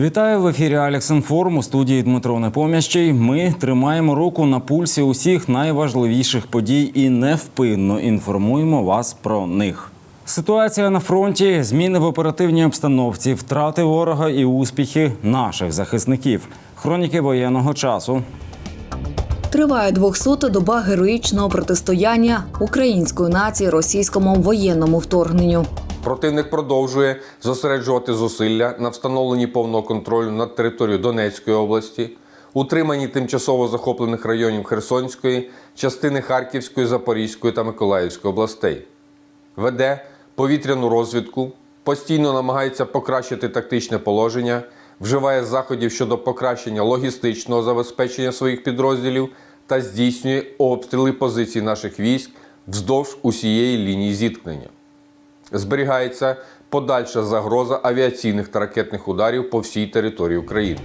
Вітаю в ефірі Алекс Інформ у студії Дмитро Непомящий. Ми тримаємо руку на пульсі усіх найважливіших подій і невпинно інформуємо вас про них. Ситуація на фронті, зміни в оперативній обстановці, втрати ворога і успіхи наших захисників. Хроніки воєнного часу. Триває 200-та доба героїчного протистояння української нації російському воєнному вторгненню. Противник продовжує зосереджувати зусилля на встановленні повного контролю над територією Донецької області, утриманні тимчасово захоплених районів Херсонської, частини Харківської, Запорізької та Миколаївської областей. Веде повітряну розвідку, постійно намагається покращити тактичне положення, вживає заходів щодо покращення логістичного забезпечення своїх підрозділів та здійснює обстріли позицій наших військ вздовж усієї лінії зіткнення зберігається подальша загроза авіаційних та ракетних ударів по всій території України.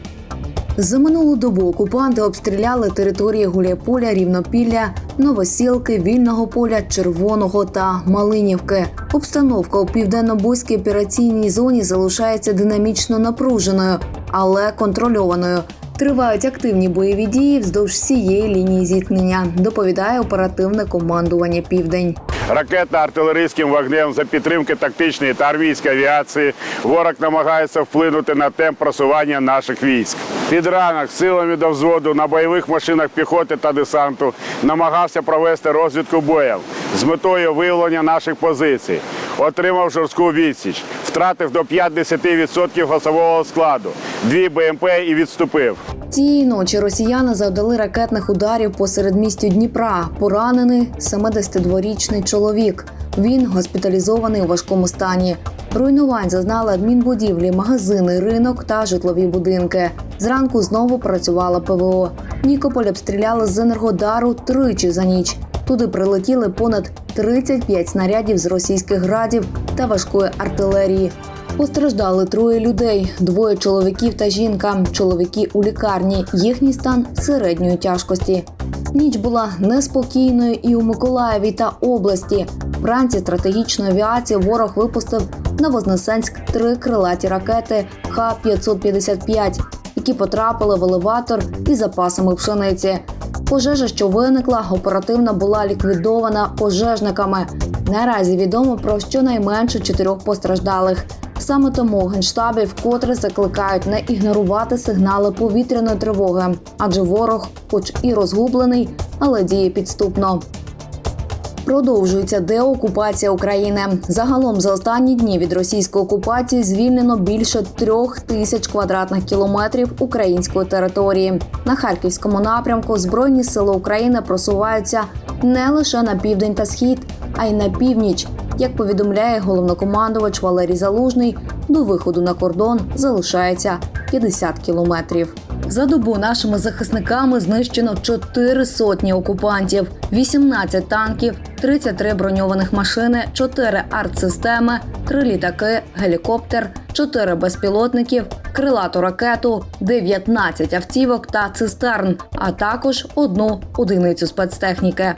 За минулу добу окупанти обстріляли території Гуляйполя, Рівнопілля, Новосілки, Вільного поля, Червоного та Малинівки. Обстановка у південно-бузькій операційній зоні залишається динамічно напруженою, але контрольованою. Тривають активні бойові дії вздовж всієї лінії зіткнення. Доповідає оперативне командування Південь. Ракетно-артилерійським вогнем за підтримки тактичної та армійської авіації ворог намагається вплинути на темп просування наших військ. Під ранок силами до взводу на бойових машинах піхоти та десанту намагався провести розвідку боїв з метою виявлення наших позицій. Отримав жорстку відсіч, втратив до 50% особового складу, дві БМП і відступив. Цієї ночі росіяни завдали ракетних ударів по середмістю Дніпра. Поранений 72-річний чоловік. Він госпіталізований у важкому стані. Руйнувань зазнали адмінбудівлі, магазини, ринок та житлові будинки. Зранку знову працювала ПВО. Нікополь обстріляли з енергодару тричі за ніч. Туди прилетіли понад 35 снарядів з російських градів та важкої артилерії. Постраждали троє людей: двоє чоловіків та жінка. Чоловіки у лікарні. Їхній стан середньої тяжкості. Ніч була неспокійною і у Миколаєві та області. Вранці стратегічної авіації ворог випустив на Вознесенськ три крилаті ракети Х-555, які потрапили в елеватор із запасами пшениці. Пожежа, що виникла, оперативно була ліквідована пожежниками. Наразі відомо про щонайменше чотирьох постраждалих. Саме тому в генштабі вкотре закликають не ігнорувати сигнали повітряної тривоги, адже ворог, хоч і розгублений, але діє підступно. Продовжується деокупація України. Загалом за останні дні від російської окупації звільнено більше трьох тисяч квадратних кілометрів української території. На харківському напрямку збройні сили України просуваються не лише на південь та схід, а й на північ. Як повідомляє головнокомандувач Валерій Залужний, до виходу на кордон залишається 50 кілометрів. За добу нашими захисниками знищено 4 сотні окупантів, 18 танків, 33 броньованих машини, 4 артсистеми, 3 літаки, гелікоптер, 4 безпілотників, крилату ракету, 19 автівок та цистерн, а також одну одиницю спецтехніки.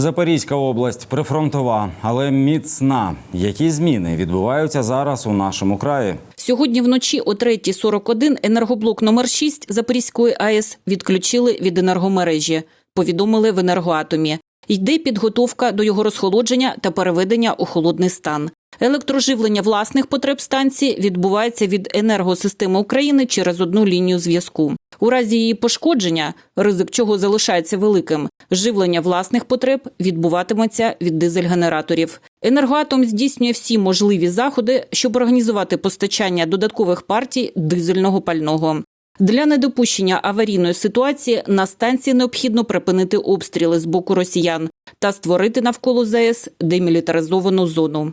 Запорізька область прифронтова, але міцна. Які зміни відбуваються зараз у нашому краї? Сьогодні вночі о 3.41 енергоблок номер 6 Запорізької АЕС відключили від енергомережі. Повідомили в енергоатомі. Йде підготовка до його розхолодження та переведення у холодний стан. Електроживлення власних потреб станції відбувається від енергосистеми України через одну лінію зв'язку. У разі її пошкодження, ризик чого залишається великим, живлення власних потреб відбуватиметься від дизель-генераторів. Енергоатом здійснює всі можливі заходи, щоб організувати постачання додаткових партій дизельного пального. Для недопущення аварійної ситуації на станції необхідно припинити обстріли з боку росіян та створити навколо ЗАЕС демілітаризовану зону.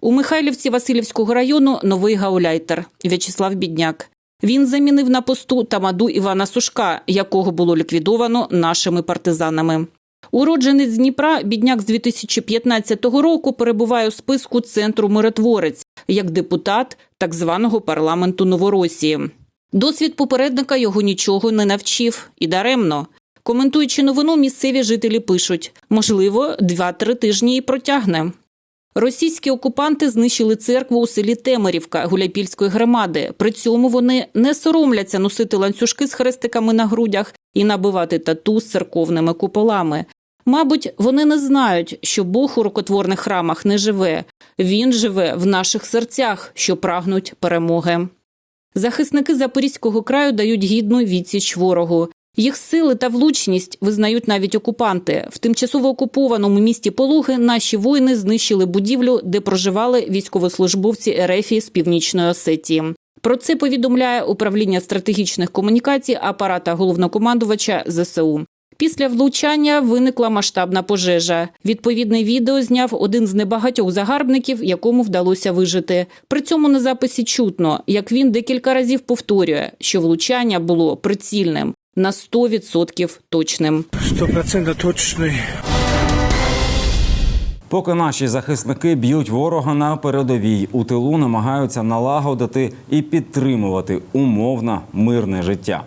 У Михайлівці Васильівського району новий гауляйтер В'ячеслав Бідняк. Він замінив на посту тамаду Івана Сушка, якого було ліквідовано нашими партизанами. Уродженець Дніпра, бідняк з 2015 року, перебуває у списку центру миротворець як депутат так званого парламенту Новоросії. Досвід попередника його нічого не навчив і даремно. Коментуючи новину, місцеві жителі пишуть: можливо, 2-3 тижні і протягне. Російські окупанти знищили церкву у селі Темерівка Гуляйпільської громади. При цьому вони не соромляться носити ланцюжки з хрестиками на грудях і набивати тату з церковними куполами. Мабуть, вони не знають, що Бог у рукотворних храмах не живе. Він живе в наших серцях, що прагнуть перемоги. Захисники Запорізького краю дають гідну відсіч ворогу. Їх сили та влучність визнають навіть окупанти. В тимчасово окупованому місті Пологи наші воїни знищили будівлю, де проживали військовослужбовці РФ з північної Осетії. Про це повідомляє управління стратегічних комунікацій апарата головнокомандувача ЗСУ. Після влучання виникла масштабна пожежа. Відповідне відео зняв один з небагатьох загарбників, якому вдалося вижити. При цьому на записі чутно, як він декілька разів повторює, що влучання було прицільним на 100% точним. Сто процентов точный. Поки наші захисники б'ють ворога на передовій, у тилу намагаються налагодити і підтримувати умовно мирне життя.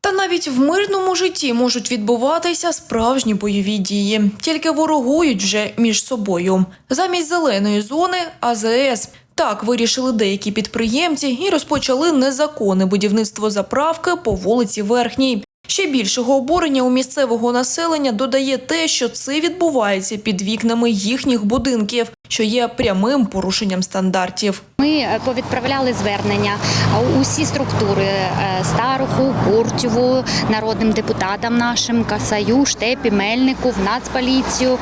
Та навіть в мирному житті можуть відбуватися справжні бойові дії, тільки ворогують вже між собою. Замість зеленої зони АЗС. Так вирішили деякі підприємці і розпочали незаконне будівництво заправки по вулиці Верхній. Ще більшого обурення у місцевого населення додає те, що це відбувається під вікнами їхніх будинків, що є прямим порушенням стандартів. Ми е, повідправляли звернення е, усі структури е, Старуху, Куртєву, народним депутатам нашим, Касаю, Штепі, Мельнику, в Нацполіцію,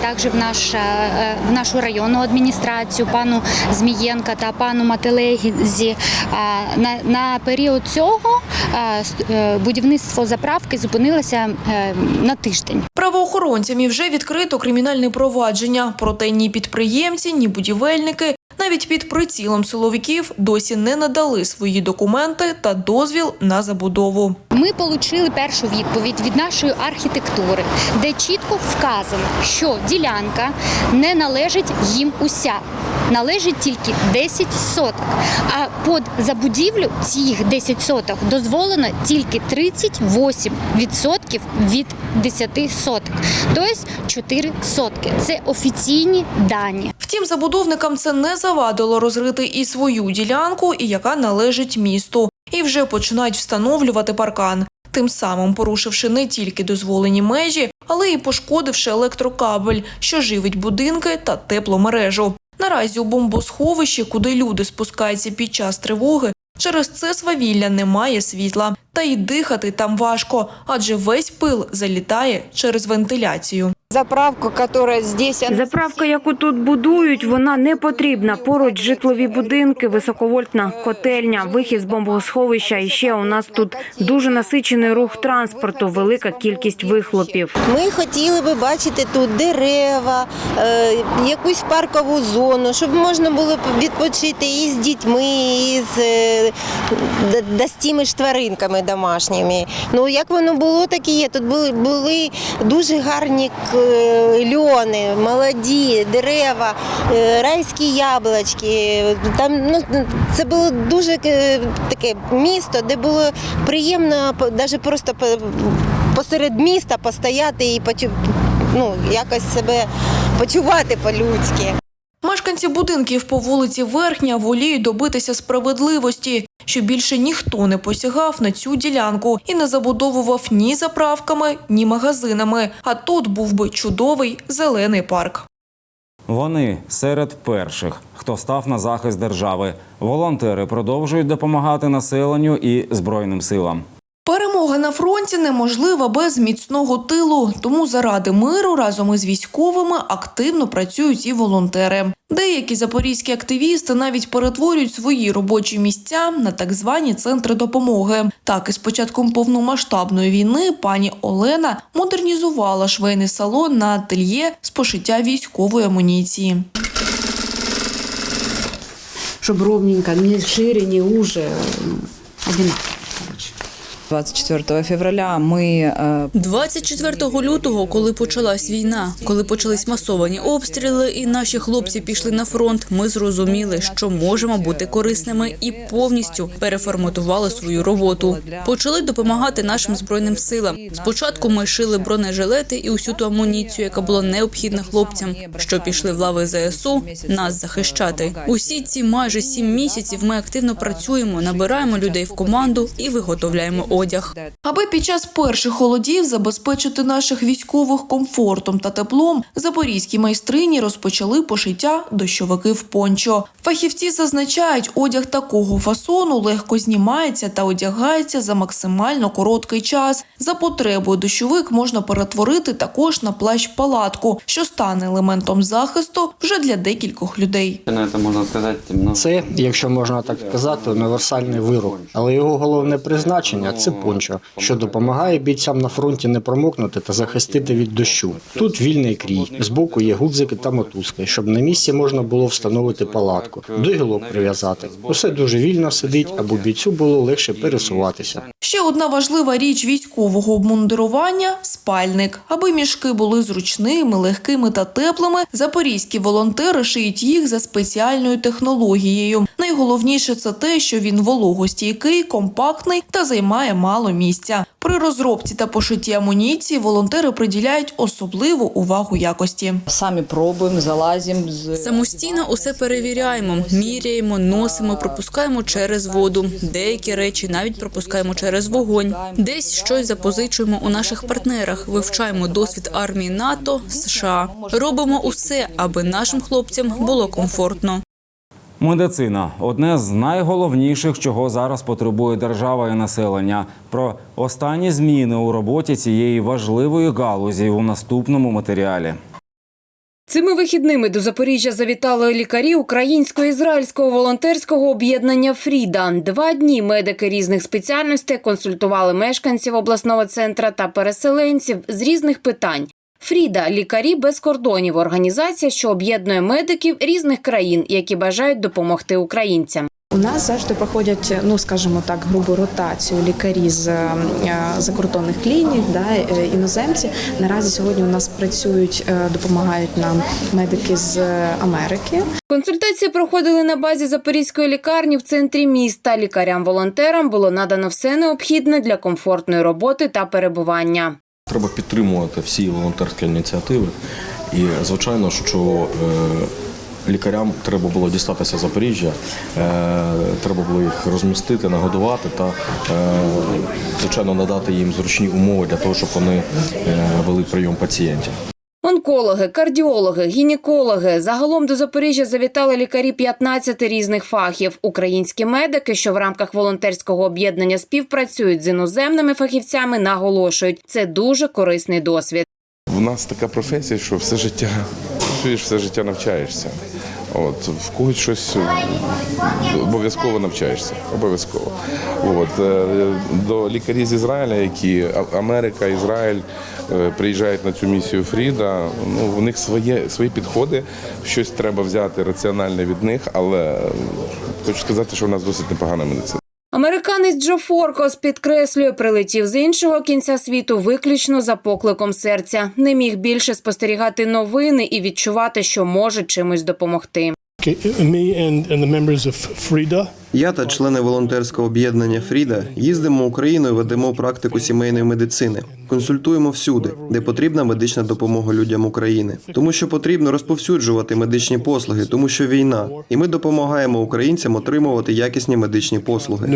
також в, наш, в нашу районну адміністрацію, пану Змієнка та пану Мателегізі. На, на період цього будівництво заправки зупинилося на тиждень. Правоохоронцями вже відкрито кримінальне провадження, проте ні підприємці, ні будівельники навіть під прицілом силовиків досі не надали свої документи та дозвіл на забудову. Ми отримали першу відповідь від нашої архітектури, де чітко вказано, що ділянка не належить їм уся. Належить тільки 10 соток. А під забудівлю цих 10 соток дозволено тільки 38% від 10 соток. Тобто 4 сотки. Це офіційні дані. Втім, забудовникам це не завадило розрити і свою ділянку, і яка належить місту, і вже починають встановлювати паркан. Тим самим порушивши не тільки дозволені межі, але й пошкодивши електрокабель, що живить будинки та тепломережу. Наразі у бомбосховищі, куди люди спускаються під час тривоги, через це свавілля немає світла. Та й дихати там важко, адже весь пил залітає через вентиляцію. Заправка, которая здесь, Заправка, яку тут будують, вона не потрібна. Поруч житлові будинки, високовольтна котельня, вихід з бомбосховища. І ще у нас тут дуже насичений рух транспорту, велика кількість вихлопів. Ми хотіли би бачити тут дерева, е, якусь паркову зону, щоб можна було відпочити і з дітьми, і з, е, да з тими ж тваринками домашніми. Ну як воно було, так і є. Тут були, були дуже гарні льони, молоді, дерева, е, райські яблучки. Там ну це було дуже е, таке місто, де було приємно навіть просто посеред міста постояти і ну, якось себе почувати по-людськи. Мешканці будинків по вулиці Верхня воліють добитися справедливості, що більше ніхто не посягав на цю ділянку і не забудовував ні заправками, ні магазинами. А тут був би чудовий зелений парк. Вони серед перших, хто став на захист держави. Волонтери продовжують допомагати населенню і збройним силам. Перемога на фронті неможлива без міцного тилу, тому заради миру разом із військовими активно працюють і волонтери. Деякі запорізькі активісти навіть перетворюють свої робочі місця на так звані центри допомоги. Так, із початком повномасштабної війни пані Олена модернізувала швейний салон на ательє з пошиття військової амуніції. Чтобы ровненько, не шире, не уже, одинаково. 24 февраля ми е, 24 лютого, коли почалась війна, коли почались масовані обстріли, і наші хлопці пішли на фронт, ми зрозуміли, що можемо бути корисними і повністю переформатували свою роботу. Почали допомагати нашим збройним силам. Спочатку ми шили бронежилети і усю ту амуніцію, яка була необхідна хлопцям, що пішли в лави ЗСУ нас захищати. Усі ці майже сім місяців ми активно працюємо, набираємо людей в команду і виготовляємо одяг. Аби під час перших холодів забезпечити наших військових комфортом та теплом, запорізькі майстрині розпочали пошиття дощовиків пончо. Фахівці зазначають, одяг такого фасону легко знімається та одягається за максимально короткий час. За потребою дощовик можна перетворити також на плащ-палатку, що стане елементом захисту вже для декількох людей. Це, якщо можна так сказати, універсальний вирок, але його головне призначення це пончо, що допомагає бійцям на фронті не промокнути та захистити від дощу. Тут вільний крій, збоку є гудзики та мотузки, щоб на місці можна було встановити палатку, до гілок прив'язати. Усе дуже вільно сидить, аби бійцю було легше пересуватися. Ще одна важлива річ військового обмундирування спальник. Аби мішки були зручними, легкими та теплими, запорізькі волонтери шиють їх за спеціальною технологією. Найголовніше це те, що він вологостійкий, компактний та займає мало місця. При розробці та пошитті амуніції волонтери приділяють особливу увагу якості. самі пробуємо, залазимо з Самостійно усе перевіряємо, міряємо, носимо, пропускаємо через воду. Деякі речі навіть пропускаємо через вогонь. Десь щось запозичуємо у наших партнерах, вивчаємо досвід армії НАТО, США. Робимо усе, аби нашим хлопцям було комфортно. Медицина одне з найголовніших, чого зараз потребує держава і населення. Про останні зміни у роботі цієї важливої галузі у наступному матеріалі. Цими вихідними до Запоріжжя завітали лікарі українсько-ізраїльського волонтерського об'єднання Фріда. Два дні медики різних спеціальностей консультували мешканців обласного центра та переселенців з різних питань. Фріда лікарі без кордонів організація, що об'єднує медиків різних країн, які бажають допомогти українцям. У нас завжди проходять, ну скажімо так, грубу ротацію лікарі з е, закордонних клінік, да, е, іноземці. Наразі сьогодні у нас працюють, е, допомагають нам медики з Америки. Консультації проходили на базі Запорізької лікарні в центрі міста. Лікарям-волонтерам було надано все необхідне для комфортної роботи та перебування. Треба підтримувати всі волонтерські ініціативи. І звичайно, що е, лікарям треба було дістатися Запоріжжя, е, треба було їх розмістити, нагодувати та, е, звичайно, надати їм зручні умови для того, щоб вони вели прийом пацієнтів. Онкологи, кардіологи, гінекологи. Загалом до Запоріжжя завітали лікарі 15 різних фахів. Українські медики, що в рамках волонтерського об'єднання співпрацюють з іноземними фахівцями, наголошують, це дуже корисний досвід. У нас така професія, що все життя працюєш, все життя навчаєшся. От в когось щось е, обов'язково навчаєшся. Обов'язково. От е, до лікарів з Ізраїля, які Америка, Ізраїль приїжджають на цю місію Фріда. Ну у них своє свої підходи. Щось треба взяти раціональне від них, але е, хочу сказати, що в нас досить непогана медицина. Американець Джо Форкос підкреслює, прилетів з іншого кінця світу виключно за покликом серця. Не міг більше спостерігати новини і відчувати, що може чимось допомогти. Я та члени волонтерського об'єднання Фріда їздимо Україною, ведемо практику сімейної медицини, консультуємо всюди, де потрібна медична допомога людям України, тому що потрібно розповсюджувати медичні послуги, тому що війна, і ми допомагаємо українцям отримувати якісні медичні послуги.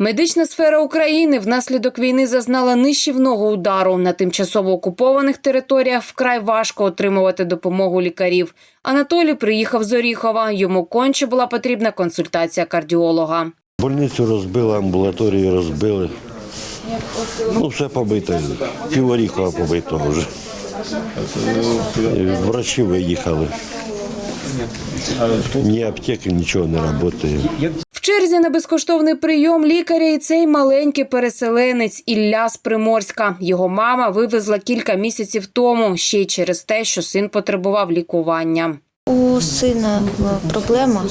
Медична сфера України внаслідок війни зазнала нищівного удару. На тимчасово окупованих територіях вкрай важко отримувати допомогу лікарів. Анатолій приїхав з Оріхова. Йому конче була потрібна консультація кардіолога. Больницю розбили, амбулаторію розбили. Ну, все побито. Пів Оріхова побито вже. Врачі виїхали. Ні аптеки, нічого не працює. В черзі на безкоштовний прийом лікаря і цей маленький переселенець Ілля з Приморська. Його мама вивезла кілька місяців тому, ще й через те, що син потребував лікування. У сина е, проблема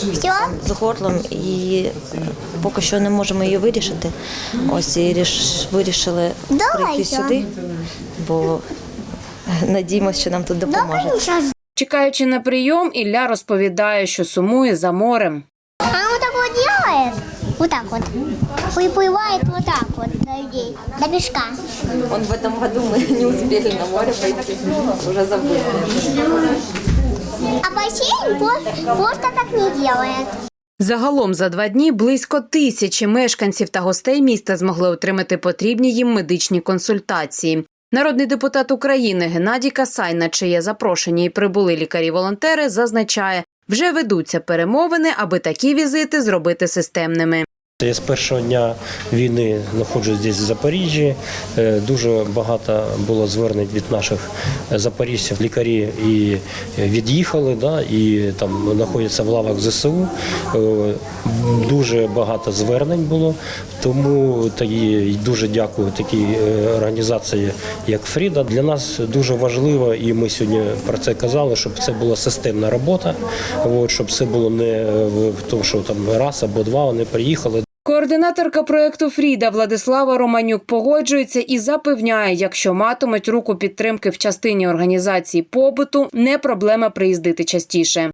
з горлом і поки що не можемо її вирішити. Ось і ріш- вирішили прийти сюди, бо надіємося, що нам тут допоможуть. Чекаючи на прийом, Ілля розповідає, що сумує за морем. А вот так вот делает, вот так вот, приплывает вот так вот до людей, до пешка. Он в этом году мы не успели на море пойти, уже забыли. А бассейн про- просто так не делает. Загалом за два дні близько тисячі мешканців та гостей міста змогли отримати потрібні їм медичні консультації. Народний депутат України Геннадій Касай, на чиє запрошення і прибули лікарі-волонтери, зазначає, вже ведуться перемовини, аби такі візити зробити системними. Я з першого дня війни знаходжусь десь в Запоріжжі. Е, Дуже багато було звернень від наших запоріжців. Лікарі і від'їхали, да, і там знаходяться в лавах ЗСУ. Е, Дуже багато звернень було. Тому та і дуже дякую такій е, організації, як Фріда. Для нас дуже важливо, і ми сьогодні про це казали, щоб це була системна робота. От, щоб це було не в тому, що там раз або два вони приїхали. Координаторка проекту Фріда Владислава Романюк погоджується і запевняє, якщо матимуть руку підтримки в частині організації побуту, не проблема приїздити частіше.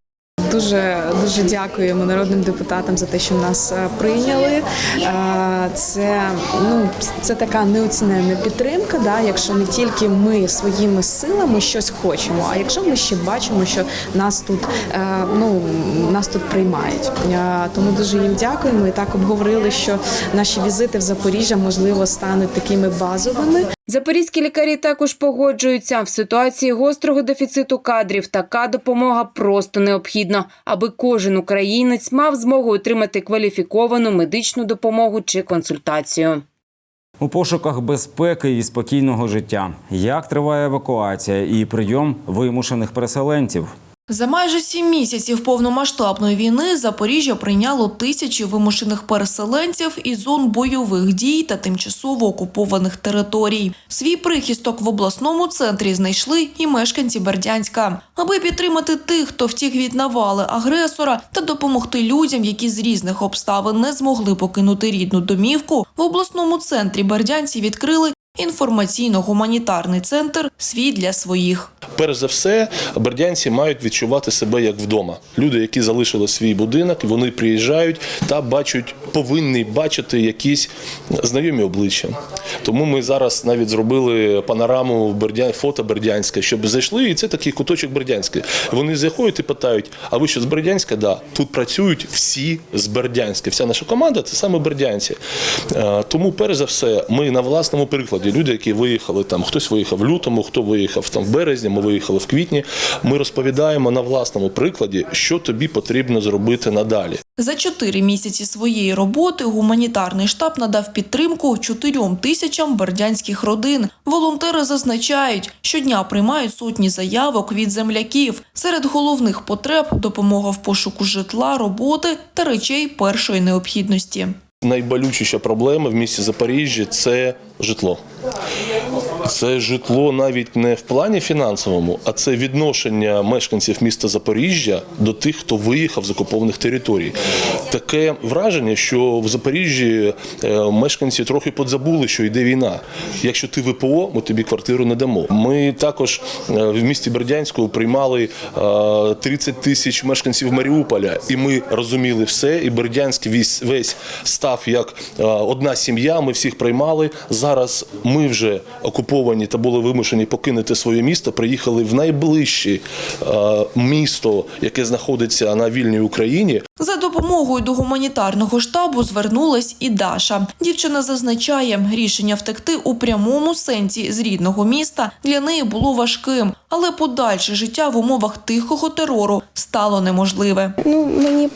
Дуже дуже дякуємо народним депутатам за те, що нас е, прийняли. Е, Це ну це така неоціненна підтримка. Да, якщо не тільки ми своїми силами щось хочемо, а якщо ми ще бачимо, що нас тут е, ну нас тут приймають. Тому дуже їм дякуємо. І так обговорили, що наші візити в Запоріжжя можливо стануть такими базовими. Запорізькі лікарі також погоджуються в ситуації гострого дефіциту кадрів. Така допомога просто необхідна, аби кожен українець мав змогу отримати кваліфіковану медичну допомогу чи консультацію. У пошуках безпеки і спокійного життя. Як триває евакуація і прийом вимушених переселенців? За майже сім місяців повномасштабної війни Запоріжжя прийняло тисячі вимушених переселенців із зон бойових дій та тимчасово окупованих територій. Свій прихисток в обласному центрі знайшли і мешканці Бердянська. Аби підтримати тих, хто втік від навали агресора, та допомогти людям, які з різних обставин не змогли покинути рідну домівку, в обласному центрі бердянці відкрили інформаційно-гуманітарний центр Свій для своїх. Перш за все, бердянці мають відчувати себе як вдома. Люди, які залишили свій будинок, вони приїжджають та бачать, повинні бачити якісь знайомі обличчя. Тому ми зараз навіть зробили панораму фото Бердянське, щоб зайшли, і це такий куточок Бердянське. Вони заходять і питають: а ви що з Бердянська? Да, тут працюють всі з Бердянська. Вся наша команда це саме бердянці. Е, Тому, перш за все, ми на власному прикладі, люди, які виїхали там, хтось виїхав в лютому, хто виїхав там в березні, ми виїхали в квітні. Ми розповідаємо на власному прикладі, що тобі потрібно зробити надалі. За чотири місяці своєї роботи гуманітарний штаб надав підтримку чотирьом тисячам бердянських родин. Волонтери зазначають, щодня приймають сотні заявок від земляків. Серед головних потреб допомога в пошуку житла, роботи та речей першої необхідності. Найболючіша проблема в місті Запоріжжя це житло. Це житло навіть не в плані фінансовому, а це відношення мешканців міста Запоріжжя до тих, хто виїхав з окупованих територій. Таке враження, що в Запоріжжі е, мешканці трохи подзабули, що йде війна. Якщо ти ВПО, ми тобі квартиру не дамо. Ми також е, в місті Бердянську приймали е, 30 тисяч мешканців Маріуполя, і ми розуміли все. І Бердянськ весь, весь став як е, одна сім'я. Ми всіх приймали. Зараз ми вже окуповані та були вимушені покинути своє місто. Приїхали в найближче е, місто, яке знаходиться на вільній Україні. Допомогою до гуманітарного штабу звернулась і Даша. Дівчина зазначає, рішення втекти у прямому сенсі з рідного міста для неї було важким, але подальше життя в умовах тихого терору стало неможливе. Ну, мені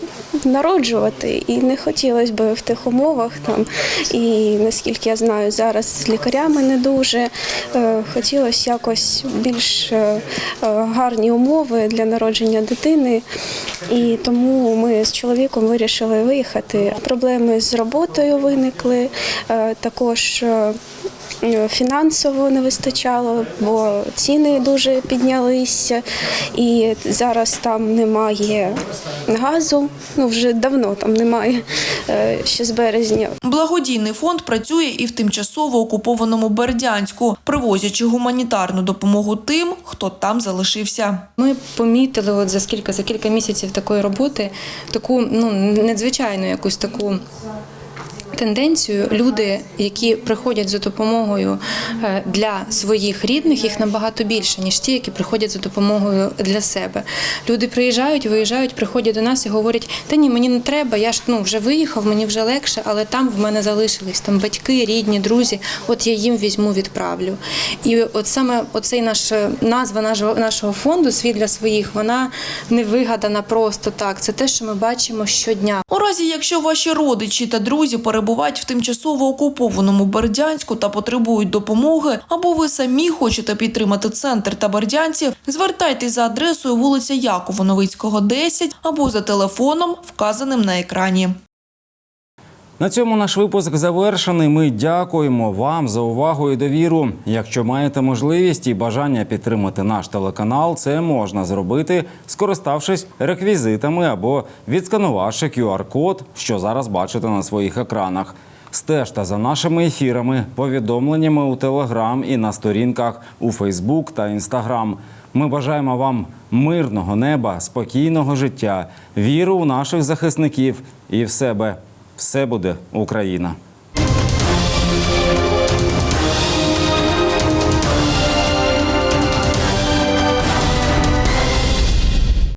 народжувати і не хотілося б в тих умовах там. І наскільки я знаю, зараз з лікарями не дуже. Е, Хотілося якось більш е, е, гарні умови для народження дитини. І тому ми з чоловіком вирішили виїхати. Проблеми з роботою виникли, е, також. Е, фінансово не вистачало, бо ціни дуже піднялися, і зараз там немає газу. Ну вже давно там немає е, ще з березня. Благодійний фонд працює і в тимчасово окупованому Бердянську, привозячи гуманітарну допомогу тим, хто там залишився. Ми помітили от за скільки за кілька місяців такої роботи таку ну надзвичайну якусь таку. Тенденцію люди, які приходять за допомогою е, для своїх рідних, їх набагато більше ніж ті, які приходять за допомогою для себе. Люди приїжджають, виїжджають, приходять до нас і говорять: та ні, мені не треба, я ж ну вже виїхав, мені вже легше, але там в мене залишились там батьки, рідні, друзі. От я їм візьму, відправлю. І от саме оцей наш назва нашого фонду Світ для своїх вона не вигадана просто так. Це те, що ми бачимо щодня. У разі, якщо ваші родичі та друзі перебувають в тимчасово окупованому Бердянську та потребують допомоги, або ви самі хочете підтримати центр та бердянців, звертайтесь за адресою вулиця Якова Новицького, 10 або за телефоном, вказаним на екрані. На цьому наш випуск завершений. Ми дякуємо вам за увагу і довіру. Якщо маєте можливість і бажання підтримати наш телеканал, це можна зробити, скориставшись реквізитами або відсканувавши QR-код, що зараз бачите на своїх екранах. Стежте за нашими ефірами, повідомленнями у Телеграм і на сторінках у Фейсбук та Інстаграм. Ми бажаємо вам мирного неба, спокійного життя, віру у наших захисників і в себе. Все буде Україна.